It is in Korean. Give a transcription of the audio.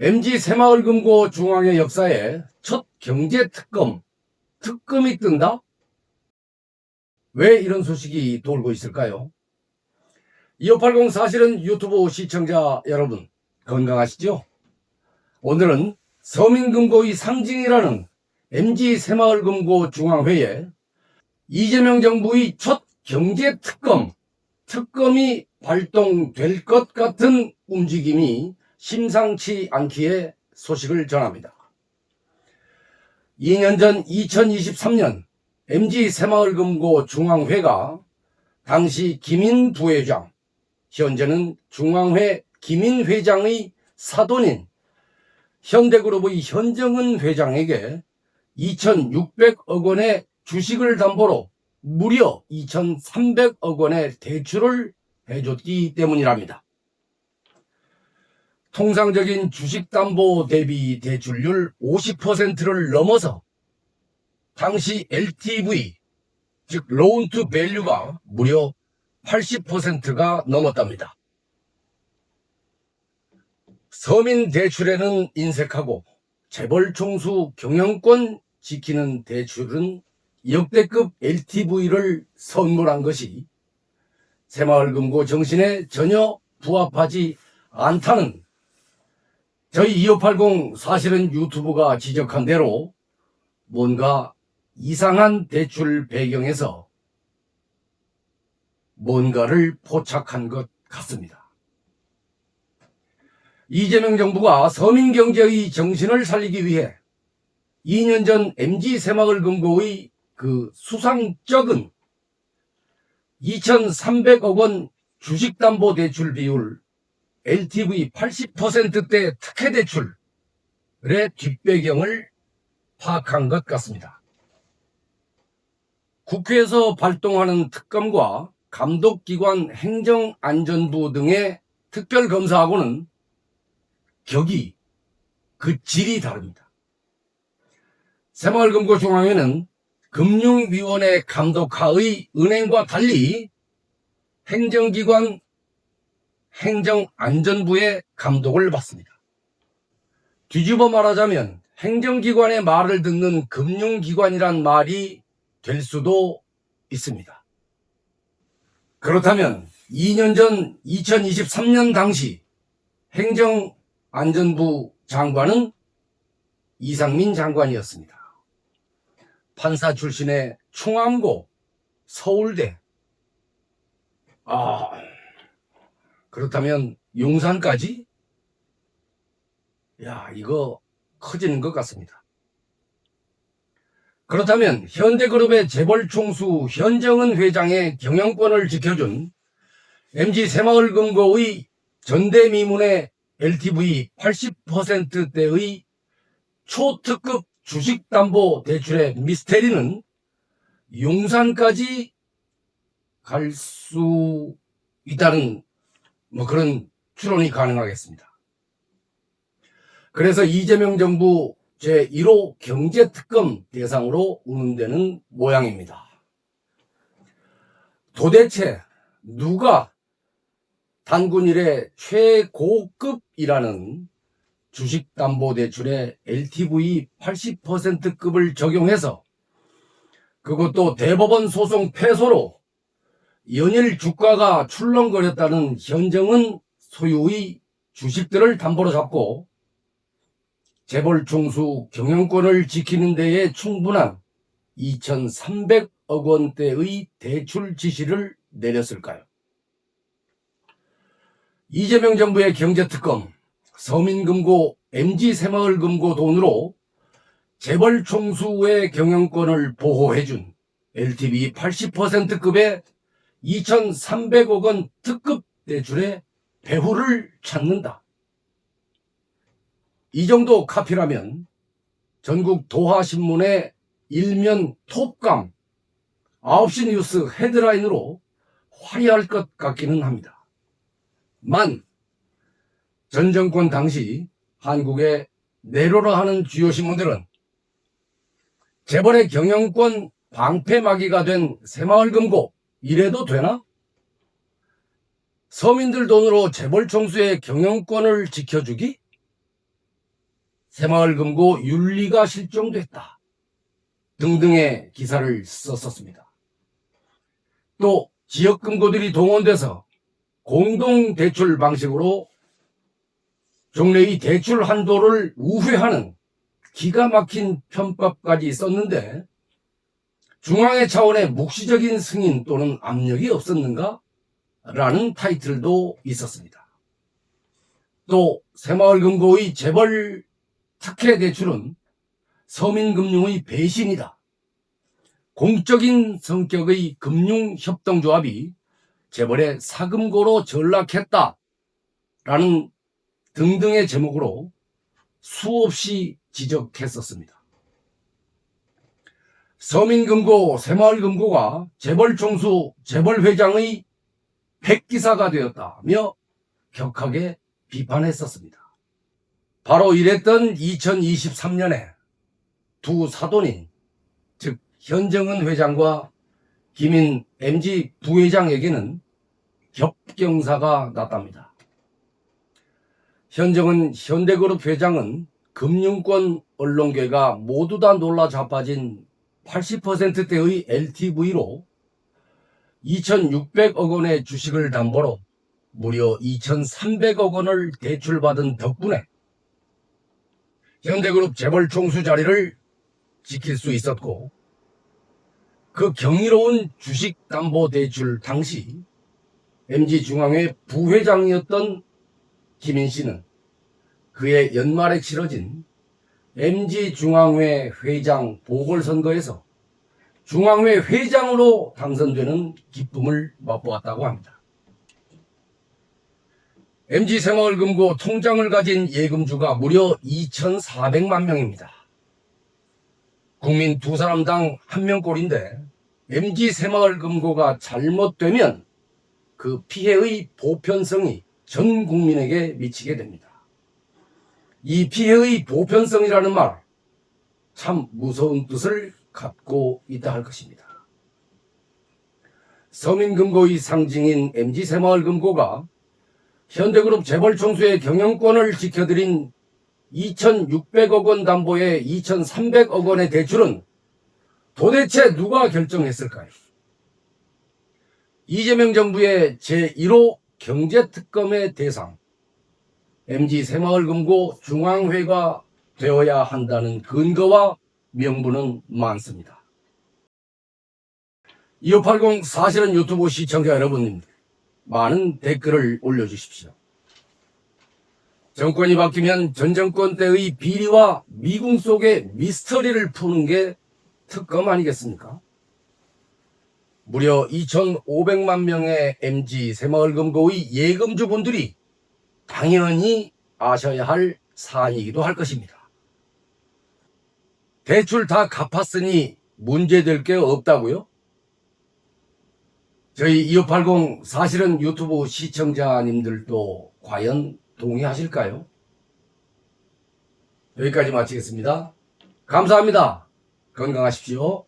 MG 새마을금고 중앙회 역사에 첫 경제특검, 특검이 뜬다? 왜 이런 소식이 돌고 있을까요? 2580 사실은 유튜브 시청자 여러분 건강하시죠? 오늘은 서민금고의 상징이라는 MG 새마을금고 중앙회에 이재명 정부의 첫 경제특검, 특검이 발동될 것 같은 움직임이 심상치 않기에 소식을 전합니다. 2년 전 2023년 MG 새마을금고 중앙회가 당시 김인 부회장, 현재는 중앙회 김인 회장의 사돈인 현대그룹의 현정은 회장에게 2,600억 원의 주식을 담보로 무려 2,300억 원의 대출을 해줬기 때문이랍니다. 통상적인 주식담보 대비 대출률 50%를 넘어서 당시 LTV, 즉 로운 투 밸류가 무려 80%가 넘었답니다. 서민 대출에는 인색하고 재벌 총수 경영권 지키는 대출은 역대급 LTV를 선물한 것이 새마을금고 정신에 전혀 부합하지 않다는 저희 2580 사실은 유튜브가 지적한 대로 뭔가 이상한 대출 배경에서 뭔가를 포착한 것 같습니다. 이재명 정부가 서민 경제의 정신을 살리기 위해 2년 전 MG 새마을 금고의 그 수상적은 2,300억 원 주식담보대출 비율 LTV 80%대 특혜 대출의 뒷배경을 파악한 것 같습니다. 국회에서 발동하는 특검과 감독기관 행정안전부 등의 특별검사하고는 격이 그 질이 다릅니다. 새마을금고 중앙회는 금융위원회 감독하의 은행과 달리 행정기관 행정안전부의 감독을 받습니다. 뒤집어 말하자면 행정기관의 말을 듣는 금융기관이란 말이 될 수도 있습니다. 그렇다면 2년 전 2023년 당시 행정안전부 장관은 이상민 장관이었습니다. 판사 출신의 충암고, 서울대. 아, 그렇다면 용산까지? 야, 이거 커지는 것 같습니다. 그렇다면 현대그룹의 재벌 총수 현정은 회장의 경영권을 지켜준 MG 새마을금고의 전대미문의 LTV 80%대의 초특급 주식담보 대출의 미스테리는 용산까지 갈 수 있다는 뭐 그런 추론이 가능하겠습니다. 그래서 이재명 정부 제1호 경제특검 대상으로 운운되는 모양입니다. 도대체 누가 단군 일의 최고급이라는 주식담보대출에 LTV 80%급을 적용해서 그것도 대법원 소송 패소로 연일 주가가 출렁거렸다는 현정은 소유의 주식들을 담보로 잡고 재벌 총수 경영권을 지키는 데에 충분한 2,300억 원대의 대출 지시를 내렸을까요? 이재명 정부의 경제특검, 서민금고, MG 새마을금고 돈으로 재벌 총수의 경영권을 보호해준 LTV 80%급의 2,300억 원 특급 대출의 배후를 찾는다. 이 정도 카피라면 전국 도하신문의 일면 톱감 9시 뉴스 헤드라인으로 화려할 것 같기는 합니다. 만, 전 정권 당시 한국의 내로라 하는 주요 신문들은 재벌의 경영권 방패막이가 된 새마을금고 이래도 되나? 서민들 돈으로 재벌 총수의 경영권을 지켜주기? 새마을금고 윤리가 실종됐다. 등등의 기사를 썼었습니다. 또 지역금고들이 동원돼서 공동 대출 방식으로 종래의 대출 한도를 우회하는 기가 막힌 편법까지 썼는데 중앙의 차원의 묵시적인 승인 또는 압력이 없었는가? 라는 타이틀도 있었습니다. 또 새마을금고의 재벌 특혜 대출은 서민금융의 배신이다. 공적인 성격의 금융협동조합이 재벌의 사금고로 전락했다. 라는 등등의 제목으로 수없이 지적했었습니다. 서민금고, 새마을금고가 재벌총수, 재벌회장의 백기사가 되었다며 격하게 비판했었습니다. 바로 이랬던 2023년에 두 사돈인, 즉 현정은 회장과 김인 MG 부회장에게는 겹경사가 났답니다. 현정은 현대그룹 회장은 금융권 언론계가 모두 다 놀라 자빠진 80%대의 LTV로 2,600억 원의 주식을 담보로 무려 2,300억 원을 대출받은 덕분에 현대그룹 재벌 총수 자리를 지킬 수 있었고 그 경이로운 주식 담보 대출 당시 MG중앙회 부회장이었던 김인 씨는 그의 연말에 치러진 MG중앙회 회장 보궐선거에서 중앙회 회장으로 당선되는 기쁨을 맛보았다고 합니다. MG생활금고 통장을 가진 예금주가 무려 2,400만 명입니다. 국민 두 사람당 한 명꼴인데 MG새마을금고가 잘못되면 그 피해의 보편성이 전 국민에게 미치게 됩니다. 이 피해의 보편성이라는 말, 참 무서운 뜻을 갖고 있다 할 것입니다. 서민금고의 상징인 MG새마을금고가 현대그룹 재벌총수의 경영권을 지켜드린 2,600억 원 담보의 2,300억 원의 대출은 도대체 누가 결정했을까요? 이재명 정부의 제1호 경제특검의 대상, MG 새마을금고 중앙회가 되어야 한다는 근거와 명분은 많습니다. 2580 사실은 유튜브 시청자 여러분, 많은 댓글을 올려주십시오. 정권이 바뀌면 전 정권 때의 비리와 미궁 속의 미스터리를 푸는 게 특검 아니겠습니까? 무려 2,500만 명의 MG 새마을금고의 예금주분들이 당연히 아셔야 할 사안이기도 할 것입니다. 대출 다 갚았으니 문제될 게 없다고요? 저희 2580 사실은 유튜브 시청자님들도 과연 동의하실까요? 여기까지 마치겠습니다. 감사합니다. 건강하십시오.